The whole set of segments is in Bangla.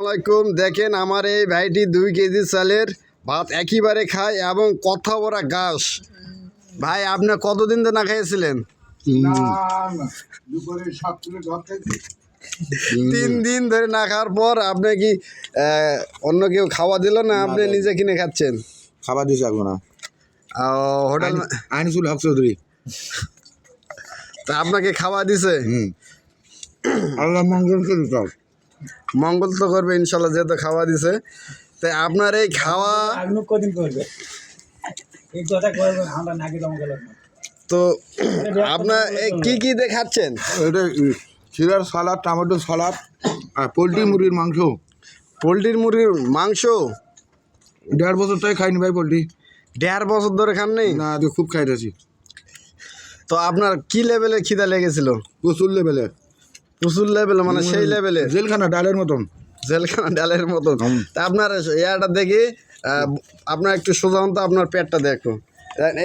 আসসালামাইকুম দেখেন আমার এই ভাইটি দুই কেজি চালের ভাত একইবারে খায় এবং কথা বলা ঘাস ভাই আপনি কতদিন ধরে না খাইয়েছিলেন তিন দিন ধরে না খাওয়ার পর আপনি কি অন্য কেউ খাওয়া দিল না আপনি নিজে কিনে খাচ্ছেন? খাবার দিয়েছে এখন না হোটেল আইনসুল হক চৌধুরী। তা আপনাকে খাওয়া দিছে? আল্লাহ মঙ্গল মঙ্গল তো করবে ইনশাল্লাহ যেহেতু খাওয়া দিছে। তাই আপনার এই খাওয়া কদিন করবে। এই কথা করবে আমরা নাকি দম তো আপনার এই কি কি দিয়ে খাচ্ছেন এটা চিরার সালাদ টমেটো সালাদ আর পোলট্রি মুরগির মাংস। পোলট্রির মুরগির মাংস? দেড় বছর তাই খাইনি ভাই পোলট্রি। দেড় বছর ধরে খান নেই না খুব খাইতেছি। তো আপনার কি লেভেলের খিদা লেগেছিল? প্রচুর লেভেলে প্রচুর লেভেলে মানে সেই লেভেলে জেলখানা ডালের মতন। জেলখানা ডালের মতন। তা আপনার ইয়াটা দেখি আপনার একটু সোজা তো আপনার পেটটা দেখো।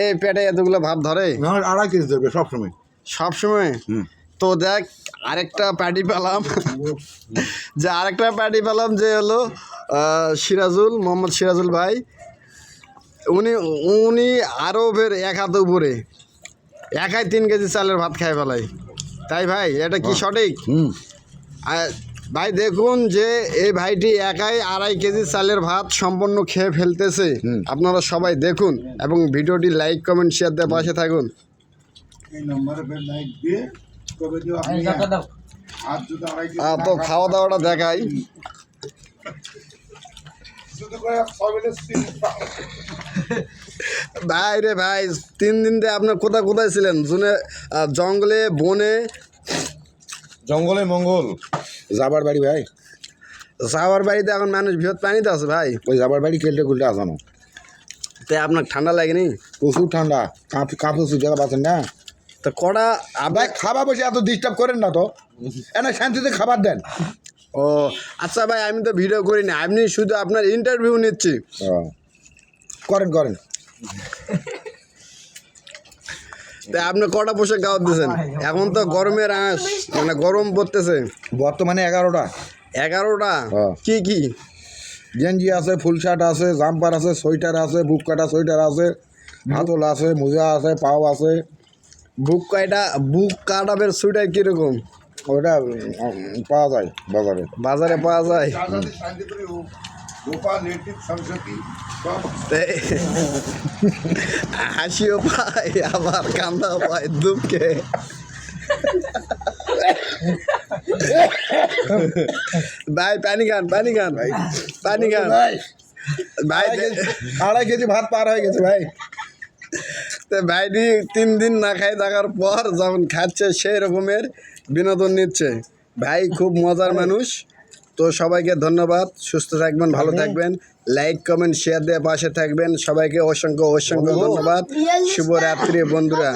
এই পেটে এতগুলো ভাত ধরে। আড়াই কেজি দেবে সবসময়। সবসময়? তো দেখ আরেকটা প্যাটি পেলাম। যে আরেকটা প্যাটি পেলাম যে হলো সিরাজুল মোহাম্মদ সিরাজুল ভাই। উনি উনি আরও ফের এক হাত উপরে। একাই তিন কেজি চালের ভাত খাই ফেলাই তাই ভাই এটা কি সঠিক? হুম। ভাই দেখুন যে এই ভাইটি একাই আড়াই কেজি চালের ভাত সম্পূর্ণ খেয়ে ফেলতেছে। আপনারা সবাই দেখুন এবং ভিডিওটি লাইক কমেন্ট শেয়ার দিয়ে পাশে থাকুন। তো খাওয়া দাওয়াটা দেখাই। ভাই রে ভাই তিন দিন দিয়ে আপনার কোথায় কোথায় ছিলেন? জুনে জঙ্গলে বনে? জঙ্গলে মঙ্গল। যাবার বাড়ি ভাই। সাওয়ার বাড়িতে এখন মানুষ বৃহৎ পানিতে আছে ভাই। ওই যাবার বাড়ি কেলটে কুলটে আসানো তাই আপনার ঠান্ডা লাগেনি? প্রচুর ঠান্ডা। কাঁপ কাঁপছে জায়গা পাচ্ছেন না। তো কড়া ভাই আবার খাবার বসে এত ডিস্টার্ব করেন না তো। এনা শান্তিতে খাবার দেন। ও আচ্ছা ভাই আমি তো ভিডিও করি না। আপনি শুধু আপনার ইন্টারভিউ নিচ্ছি। ও, করেন করেন। তাই আপনি কটা পোশাক গাওয়ার দিয়েছেন? এখন তো গরমের আঁশ মানে গরম পড়তেছে। বর্তমানে এগারোটা। এগারোটা? হ্যাঁ। কি কি? গেঞ্জি আছে ফুল শার্ট আছে জাম্পার আছে সোয়েটার আছে বুক কাটা সোয়েটার আছে হাতল আছে মোজা আছে পাও আছে। বুক কয়টা বুক কাটাবের সোয়েটার কীরকম? ওটা পাওয়া যায় বাজারে। বাজারে পাওয়া যায়। হাসিও পায় আবার কান্দাও পায় দুঃখে ভাই পানি খান পানি খান পানি খান। ভাই। ভাই আড়াই কেজি- আড়াই কেজি ভাত পার হয়ে গেছে ভাই। তো ভাইটি তিন দিন না খাই থাকার পর যখন খাচ্ছে সেই রকমের বিনোদন নিচ্ছে। ভাই খুব মজার মানুষ। তো সবাইকে ধন্যবাদ সুস্থ থাকবেন ভালো থাকবেন। লাইক কমেন্ট শেয়ার দিয়ে পাশে থাকবেন। সবাইকে অসংখ্য অসংখ্য ধন্যবাদ। শুভরাত্রি বন্ধুরা।